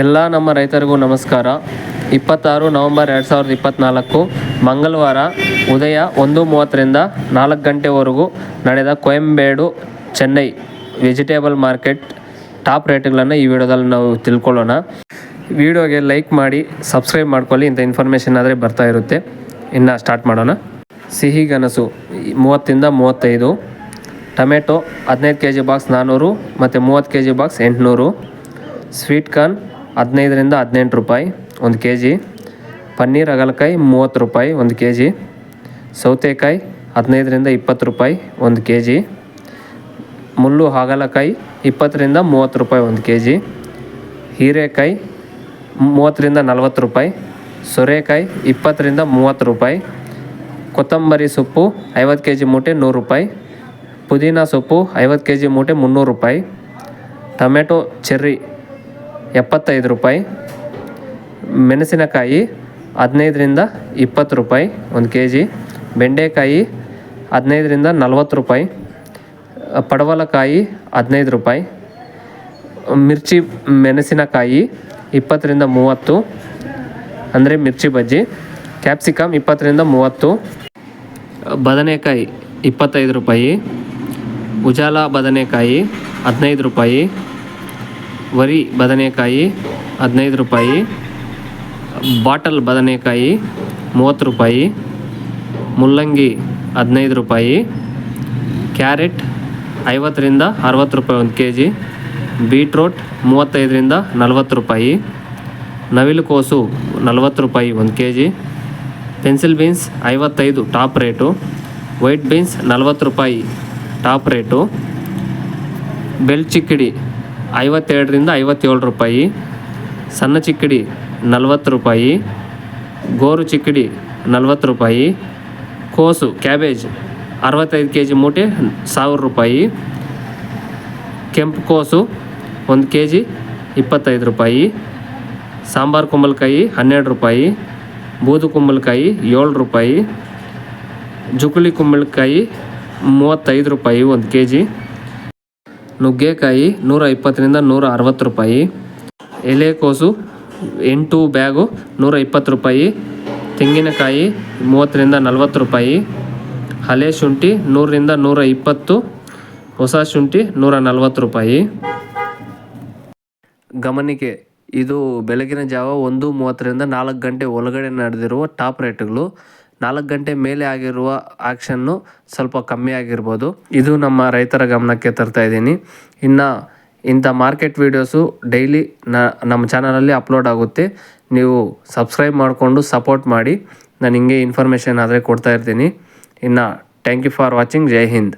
ಎಲ್ಲ ನಮ್ಮ ರೈತರಿಗೂ ನಮಸ್ಕಾರ. ಇಪ್ಪತ್ತಾರು ನವಂಬರ್ ಎರಡು ಸಾವಿರದ ಇಪ್ಪತ್ತ್ನಾಲ್ಕು ಮಂಗಳವಾರ ಉದಯ ಒಂದು ಮೂವತ್ತರಿಂದ ನಾಲ್ಕು ಗಂಟೆವರೆಗೂ ನಡೆದ Koyambedu Chennai vegetable market top ರೇಟ್ಗಳನ್ನು ಈ ವಿಡಿಯೋದಲ್ಲಿ ನಾವು ತಿಳ್ಕೊಳ್ಳೋಣ. ವಿಡಿಯೋಗೆ ಲೈಕ್ ಮಾಡಿ, ಸಬ್ಸ್ಕ್ರೈಬ್ ಮಾಡ್ಕೊಳ್ಳಿ, ಇಂಥ ಇನ್ಫಾರ್ಮೇಷನ್ ಆದರೆ ಬರ್ತಾ ಇರುತ್ತೆ. ಇನ್ನು ಸ್ಟಾರ್ಟ್ ಮಾಡೋಣ. ಸಿಹಿ ಗನಸು ಮೂವತ್ತಿಂದ ಮೂವತ್ತೈದು, ಟೊಮೆಟೊ ಹದಿನೈದು ಕೆ ಜಿ ಬಾಕ್ಸ್ ನಾನ್ನೂರು ಮತ್ತು ಮೂವತ್ತು ಕೆ ಜಿ ಬಾಕ್ಸ್ ಎಂಟುನೂರು, ಸ್ವೀಟ್ ಕಾರ್ನ್ ಹದಿನೈದರಿಂದ ಹದಿನೆಂಟು ರೂಪಾಯಿ, ಒಂದು ಕೆ ಜಿ ಪನ್ನೀರ್ ಅಗಲಕಾಯಿ ಮೂವತ್ತು ರೂಪಾಯಿ, ಒಂದು ಕೆ ಜಿ ಸೌತೆಕಾಯಿ, ಹದಿನೈದರಿಂದ ಇಪ್ಪತ್ತು ರೂಪಾಯಿ, ಒಂದು ಕೆ ಜಿ ಮುಳ್ಳು, ಹಾಗಲಕಾಯಿ, ಇಪ್ಪತ್ತರಿಂದ ಮೂವತ್ತು ರೂಪಾಯಿ, ಒಂದು ಕೆ ಜಿ ಹೀರೆಕಾಯಿ, ಮೂವತ್ತರಿಂದ ನಲವತ್ತು ರೂಪಾಯಿ. ಸೊರೆಕಾಯಿ, ಇಪ್ಪತ್ತರಿಂದ ಮೂವತ್ತು ರೂಪಾಯಿ. ಕೊತ್ತಂಬರಿ ಸೊಪ್ಪು, ಐವತ್ತು ಕೆ ಜಿ ಮೂಟೆ, ನೂರು ರೂಪಾಯಿ. ಪುದೀನ ಸೊಪ್ಪು, ಐವತ್ತು ಕೆ ಜಿ ಮೂಟೆ, ಮುನ್ನೂರು ರೂಪಾಯಿ. ಟೊಮೆಟೊ, ಚೆರ್ರಿ ಎಪ್ಪತ್ತೈದು ರೂಪಾಯಿ. ಮೆಣಸಿನಕಾಯಿ ಹದಿನೈದರಿಂದ ಇಪ್ಪತ್ತು ರೂಪಾಯಿ ಒಂದು ಕೆ ಜಿ ಬೆಂಡೆಕಾಯಿ ಹದಿನೈದರಿಂದ ನಲ್ವತ್ತು ರೂಪಾಯಿ. ಪಡವಲಕಾಯಿ ಹದಿನೈದು ರೂಪಾಯಿ. ಮಿರ್ಚಿ ಮೆಣಸಿನಕಾಯಿ ಇಪ್ಪತ್ತರಿಂದ ಮೂವತ್ತು. ಅಂದರೆ ಮಿರ್ಚಿ ಬಜ್ಜಿ. ಕ್ಯಾಪ್ಸಿಕಮ್ ಇಪ್ಪತ್ತರಿಂದ ಮೂವತ್ತು. ಬದನೆಕಾಯಿ ಇಪ್ಪತ್ತೈದು ರೂಪಾಯಿ. ಉಜಾಲ ಬದನೆಕಾಯಿ ಹದಿನೈದು ರೂಪಾಯಿ. ವರಿ ಬದನೆಕಾಯಿ ಹದಿನೈದು ರೂಪಾಯಿ, ಬಾಟಲ್ ಬದನೆಕಾಯಿ ಮೂವತ್ತು ರೂಪಾಯಿ, ಮುಲ್ಲಂಗಿ ಹದಿನೈದು ರೂಪಾಯಿ, ಕ್ಯಾರೆಟ್ ಐವತ್ತರಿಂದ ಅರವತ್ತು ರೂಪಾಯಿ ಒಂದು ಕೆ ಜಿ ಬೀಟ್ರೋಟ್ ಮೂವತ್ತೈದರಿಂದ ನಲವತ್ತು ರೂಪಾಯಿ, ನವಿಲುಕೋಸು ನಲವತ್ತು ರೂಪಾಯಿ ಒಂದು ಕೆ ಜಿ ಪೆನ್ಸಿಲ್ ಬೀನ್ಸ್ ಐವತ್ತೈದು ಟಾಪ್ ರೇಟು, ವೈಟ್ ಬೀನ್ಸ್ ನಲ್ವತ್ತು ರೂಪಾಯಿ ಟಾಪ್ ರೇಟು ಬೆಲ್ ಚಿಕ್ಕಡಿ ಐವತ್ತೆರಡರಿಂದ ಐವತ್ತೇಳು ರೂಪಾಯಿ, ಸಣ್ಣ ಚಿಕ್ಕಡಿ ನಲ್ವತ್ತು ರೂಪಾಯಿ, ಗೋರು ಚಿಕ್ಕಡಿ ನಲ್ವತ್ತು ರೂಪಾಯಿ, ಕೋಸು, ಕ್ಯಾಬೇಜ್ ಅರವತ್ತೈದು ಕೆ ಜಿ ಮೂಟೆ ಸಾವಿರ ರೂಪಾಯಿ, ಕೆಂಪು ಕೋಸು ಒಂದು ಕೆ ಜಿ ಇಪ್ಪತ್ತೈದು ರೂಪಾಯಿ, ಸಾಂಬಾರು ಕುಂಬಳಕಾಯಿ ಹನ್ನೆರಡು ರೂಪಾಯಿ, ಬೂದು ಕುಂಬಳಕಾಯಿ ಏಳು ರೂಪಾಯಿ, ಜುಕುಲಿ ಕುಂಬಳಕಾಯಿ ಮೂವತ್ತೈದು ರೂಪಾಯಿ ಒಂದು ಕೆ ಜಿ ನುಗ್ಗೆಕಾಯಿ ನೂರ ಇಪ್ಪತ್ತರಿಂದ ನೂರ ಅರವತ್ತು ರೂಪಾಯಿ. ಎಲೆಕೋಸು ಎಂಟು ಬ್ಯಾಗು ನೂರ ಇಪ್ಪತ್ತು ರೂಪಾಯಿ. ತೆಂಗಿನಕಾಯಿ ಮೂವತ್ತರಿಂದ ನಲವತ್ತು ರೂಪಾಯಿ. ಹಳೆ ಶುಂಠಿ ನೂರರಿಂದ ನೂರ ಇಪ್ಪತ್ತು. ಹೊಸ ಶುಂಠಿ ನೂರ ನಲ್ವತ್ತು ರೂಪಾಯಿ. ಗಮನಿಕೆ, ಇದು ಬೆಳಗಿನ ಜಾವ ಒಂದು ಮೂವತ್ತರಿಂದ ನಾಲ್ಕು ಗಂಟೆ ಒಳಗಡೆ ನಡೆದಿರುವ ಟಾಪ್ ರೇಟ್ಗಳು. ನಾಲ್ಕು ಗಂಟೆ ಮೇಲೆ ಆಗಿರುವ ಆಕ್ಷನ್ನು ಸ್ವಲ್ಪ ಕಮ್ಮಿ ಆಗಿರ್ಬೋದು. ಇದು ನಮ್ಮ ರೈತರ ಗಮನಕ್ಕೆ ತರ್ತಾ ಇದ್ದೀನಿ. ಇನ್ನು ಇಂಥ ಮಾರ್ಕೆಟ್ ವೀಡಿಯೋಸು ಡೈಲಿ ನಮ್ಮ ಚಾನಲಲ್ಲಿ ಅಪ್ಲೋಡ್ ಆಗುತ್ತೆ. ನೀವು ಸಬ್ಸ್ಕ್ರೈಬ್ ಮಾಡಿಕೊಂಡು ಸಪೋರ್ಟ್ ಮಾಡಿ. ನಾನು ಹಿಂಗೆ ಇನ್ಫಾರ್ಮೇಷನ್ ಆದರೆ ಕೊಡ್ತಾ ಇರ್ತೀನಿ. ಇನ್ನು thank you for watching. Jai Hind.